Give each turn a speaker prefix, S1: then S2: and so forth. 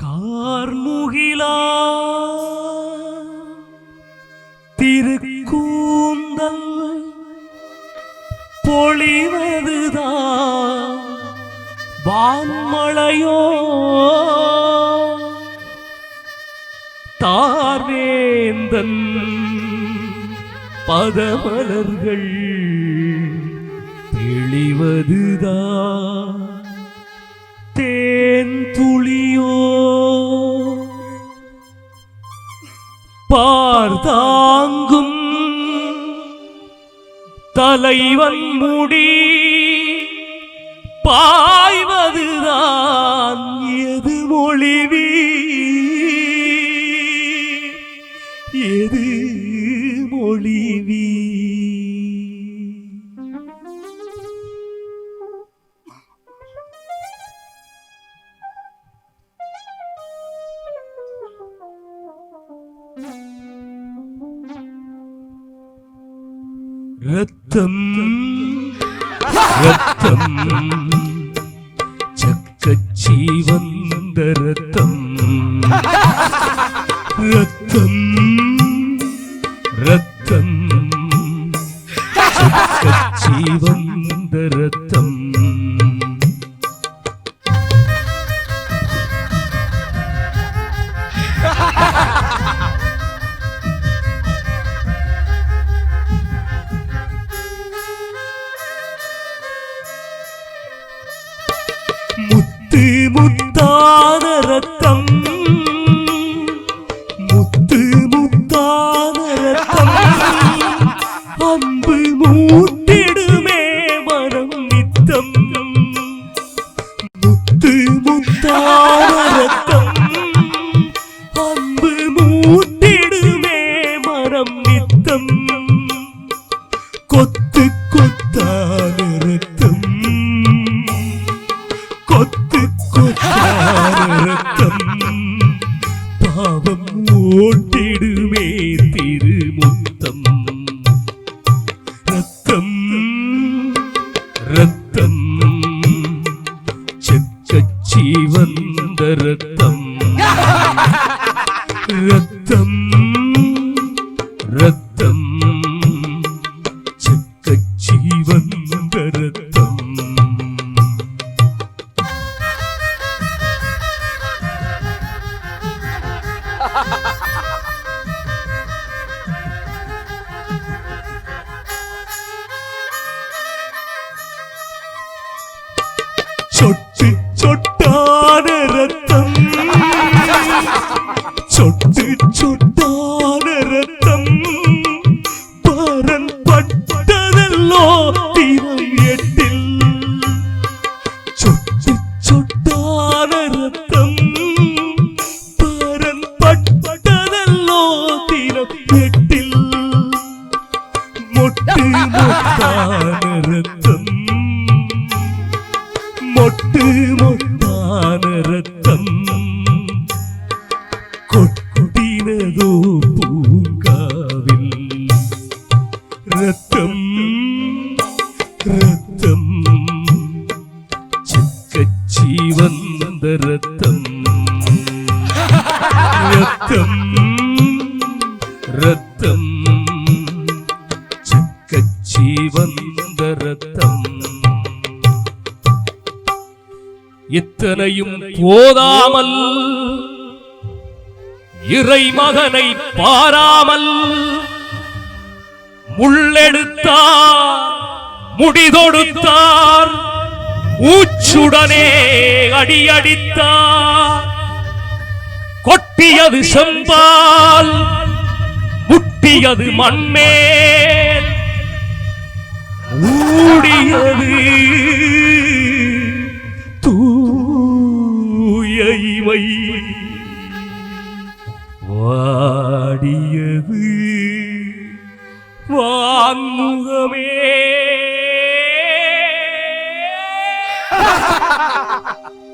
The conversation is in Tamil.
S1: கார்முகிலா. திருக்கூந்தல் பொழிவதுதான் வான்மழையோ தார்வேந்தன் பதமலர்கள் தெளிவதுதான் தேன் தூ பார்த்தாங்கும். தலைவன் முடி பாய்வதுதான் எது மொழிவி எது மொழிவீ ரத்தம் ரத்தம் சக்கச்சி வந்த ரத்தம் ரத்தம் ரத்தம் சக்கச்சி கொத்து கொத்தான ரத்தம் பாவம் ஓட்டிடுமே திருமுத்தம் ரத்தம் ரத்தம் செக்கச்சி வந்த ரத்தம் ரத்தம் ரத்தம் செக்கச்சி வந்த ரத்தம் சொட்டு சொட்டு മൊട്ടാനരത്തം മൊട്ട് മൊട്ടാനരത്തം കൊട്ടിനതോ പൂങ്കാവിൽ രത്തം രത്തം ചക്കച്ചീവന്തരത്തം வந்த ரத்தம் இத்தனையும் போதாமல் இறைமகனை பாராமல் முள்ளெடுத்தார் முடிதொடுத்தார் ஊச்சுடனே அடியடித்தார். கொட்டியது செம்பால் முட்டியது மண்மே ஊடியது. தூய இமை வாடியது. வான்முகமே.